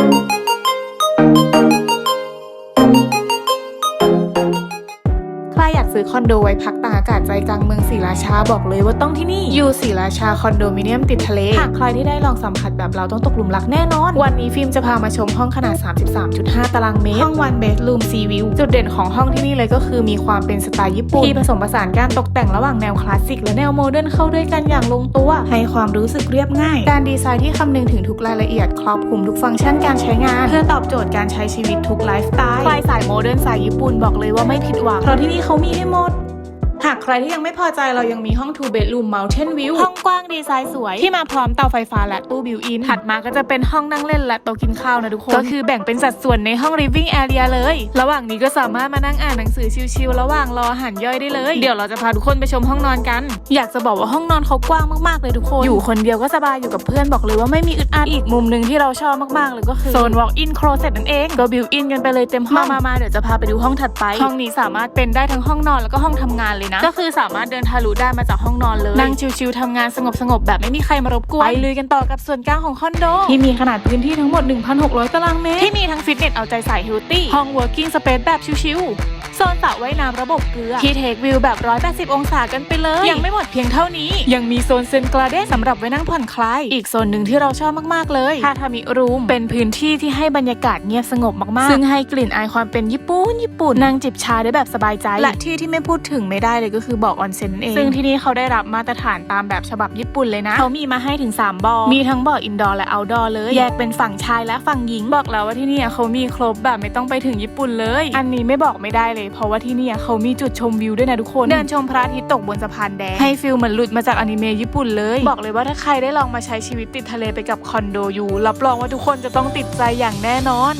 ใซื้อคอนโดไว้พักตากอากาศใจกลางเมืองศรีราชาบอกเลยว่าต้องที่นี่อยู่ศรีราชาคอนโดมิเนียมติดทะเลหากใครที่ได้ลองสัมผัสแบบเราต้องตกหลุมรักแน่นอน วันนี้ฟิล์มจะพามาชมห้องขนาด 33.5 ตารางเมตร ห้องวันเบดรูมซีวิวจุดเด่นของห้องที่นี่เลยก็คือมีความเป็นสไตล์ญี่ปุ่นที่ผสมผสานการตกแต่งระหว่างแนวคลาสสิกและแนวโมเดิร์นเข้าด้วยกันอย่างลงตัวให้ความรู้สึกเรียบง่าย การดีไซน์ที่คำนึงถึงทุกรายละเอียดครอบคลุมทุกฟังก์ชันการใช้งาน เพื่อตอบโจทย์การใช้ชีวิตทุกไลฟ์สไตล์ใครสายโมเดิร์นสายญี่ปุ่นบอกเลยว่าไม่ผิดหวังเพราะที่นี่เขามีให้หมดหากใครที่ยังไม่พอใจเรายังมีห้อง two bedroom mountain view ห้องกว้างดีไซน์สวย ที่มาพร้อมเตาไฟฟ้าและตู้บิวอิน ถัดมาก็จะเป็นห้องนั่งเล่นและโต๊ะกินข้าวนะทุกคน ก็คือแบ่งเป็นสัดส่วนในห้อง living area เลย ระหว่างนี้ก็สามารถมานั่งอ่านหนังสือชิลๆระหว่างรออาหารย่อยได้เลย เดี๋ยวเราจะพาทุกคนไปชมห้องนอนกัน อยากจะบอกว่าห้องนอนเขากว้างมากๆเลยทุกคน อยู่คนเดียวก็สบายอยู่กับเพื่อนบอกเลยว่าไม่มีอึดอัดอีกมุมหนึ่งที่เราชอบมากๆเลยก็คือโซน walk in closet นั่นเองก็บิวอินกันไปเลยเต็มห้องมามาๆเดี๋ยวจะพาไปดูห้องถัดไป ห้องนี้สามารถเป็นได้ทั้งห้องนอนแล้วก็ห้องทำงานเลยนะ ก็คือสามารถเดินทะลุได้มาจากห้องนอนเลย นั่งชิวๆทำงานสงบๆแบบไม่มีใครมารบกวน ไปลุยกันต่อกับส่วนกลางของคอนโด ที่มีขนาดพื้นที่ทั้งหมด 1,600 ตารางเมตร ที่มีทั้งฟิตเนสเอาใจใส่เฮลตี้ ห้อง working space แบบชิวๆโซนสระว่ายน้ำระบบเกลือ ที่เทควิวแบบ 180 องศากันไปเลย ยังไม่หมดเพียงเท่านี้ ยังมีโซนเซนกลาเดสำหรับไว้นั่งผ่อนคลาย อีกโซนหนึ่งที่เราชอบมากๆเลยทาทามิรูม เป็นพื้นที่ที่ให้บรรยากาศเงียบสงบมากๆ ซึ่งให้กลิ่นอายความเป็นญี่ปุ่นญี่ปุ่นนั่งจิบชาได้แบบสบายใจ และที่ที่ไม่พูดถึงไม่ได้เลยก็คือบ่อออนเซ็นนั่นเอง ซึ่งที่นี่เขาได้รับมาตรฐานตามแบบฉบับญี่ปุ่นเลยนะ เขามีมาให้ถึง 3บ่อ มีทั้งบ่ออินดอร์และเอาดอร์เลย แยกเป็นฝั่งชายและฝั่งหญิง บอกแล้วว่าที่เนี่ยเขามีครบแบบไม่ต้องไปถึงญี่ปุ่นเลย อันนี้ไม่บอกไม่ได้เลยเพราะว่าที่เนี่ยเขามีจุดชมวิวด้วยนะทุกคนเดินชมพระอาทิตย์ตกบนสะพานแดงให้ฟิลเหมือนหลุดมาจากอนิเมะญี่ปุ่นเลย บอกเลยว่าถ้าใครได้ลองมาใช้ชีวิตติดทะเลไปกับคอนโดอยู่รับรองว่าทุกคนจะต้องติดใจอย่างแน่นอน